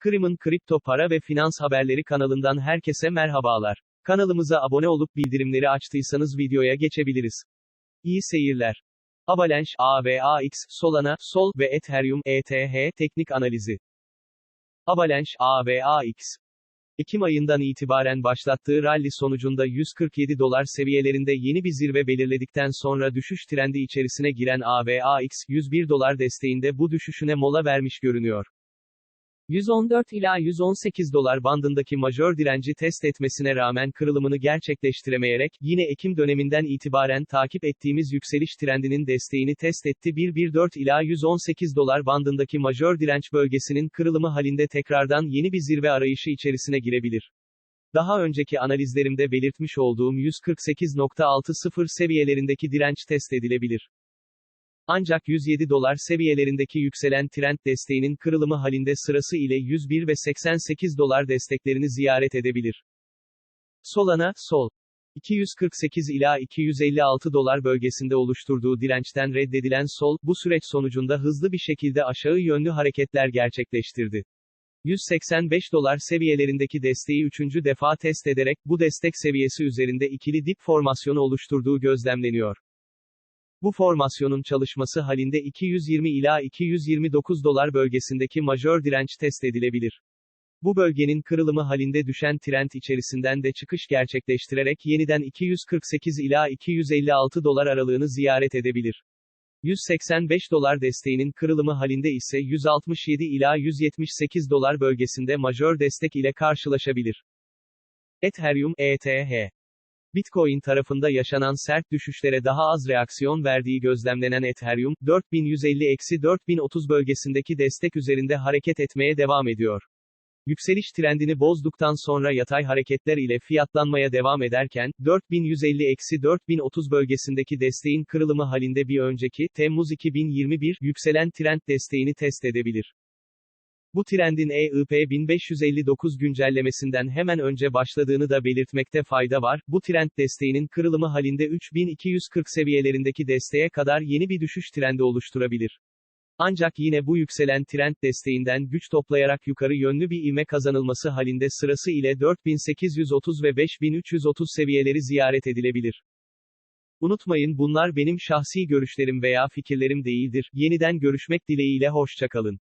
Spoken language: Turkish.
Kırım'ın kripto para ve finans haberleri kanalından herkese merhabalar. Kanalımıza abone olup bildirimleri açtıysanız videoya geçebiliriz. İyi seyirler. Avalanche, AVAX, Solana, Sol ve Ethereum, ETH teknik analizi. Avalanche, AVAX. Ekim ayından itibaren başlattığı rally sonucunda 147 dolar seviyelerinde yeni bir zirve belirledikten sonra düşüş trendi içerisine giren AVAX, 101 dolar desteğinde bu düşüşüne mola vermiş görünüyor. 114 ila 118 dolar bandındaki majör direnci test etmesine rağmen kırılımını gerçekleştiremeyerek, yine Ekim döneminden itibaren takip ettiğimiz yükseliş trendinin desteğini test etti 114 ila 118 dolar bandındaki majör direnç bölgesinin kırılımı halinde tekrardan yeni bir zirve arayışı içerisine girebilir. Daha önceki analizlerimde belirtmiş olduğum 148.60 seviyelerindeki direnç test edilebilir. Ancak 107 dolar seviyelerindeki yükselen trend desteğinin kırılımı halinde sırası ile 101 ve 88 dolar desteklerini ziyaret edebilir. Solana, Sol. 248 ila 256 dolar bölgesinde oluşturduğu dirençten reddedilen Sol, bu süreç sonucunda hızlı bir şekilde aşağı yönlü hareketler gerçekleştirdi. 185 dolar seviyelerindeki desteği üçüncü defa test ederek, bu destek seviyesi üzerinde ikili dip formasyonu oluşturduğu gözlemleniyor. Bu formasyonun çalışması halinde 220 ila 229 dolar bölgesindeki majör direnç test edilebilir. Bu bölgenin kırılımı halinde düşen trend içerisinden de çıkış gerçekleştirerek yeniden 248 ila 256 dolar aralığını ziyaret edebilir. 185 dolar desteğinin kırılımı halinde ise 167 ila 178 dolar bölgesinde majör destek ile karşılaşabilir. Ethereum, ETH Bitcoin tarafında yaşanan sert düşüşlere daha az reaksiyon verdiği gözlemlenen Ethereum, 4150-4030 bölgesindeki destek üzerinde hareket etmeye devam ediyor. Yükseliş trendini bozduktan sonra yatay hareketler ile fiyatlanmaya devam ederken, 4150-4030 bölgesindeki desteğin kırılımı halinde bir önceki, Temmuz 2021, yükselen trend desteğini test edebilir. Bu trendin EIP 1559 güncellemesinden hemen önce başladığını da belirtmekte fayda var. Bu trend desteğinin kırılımı halinde 3240 seviyelerindeki desteğe kadar yeni bir düşüş trendi oluşturabilir. Ancak yine bu yükselen trend desteğinden güç toplayarak yukarı yönlü bir ivme kazanılması halinde sırası ile 4830 ve 5330 seviyeleri ziyaret edilebilir. Unutmayın bunlar benim şahsi görüşlerim veya fikirlerim değildir. Yeniden görüşmek dileğiyle hoşçakalın.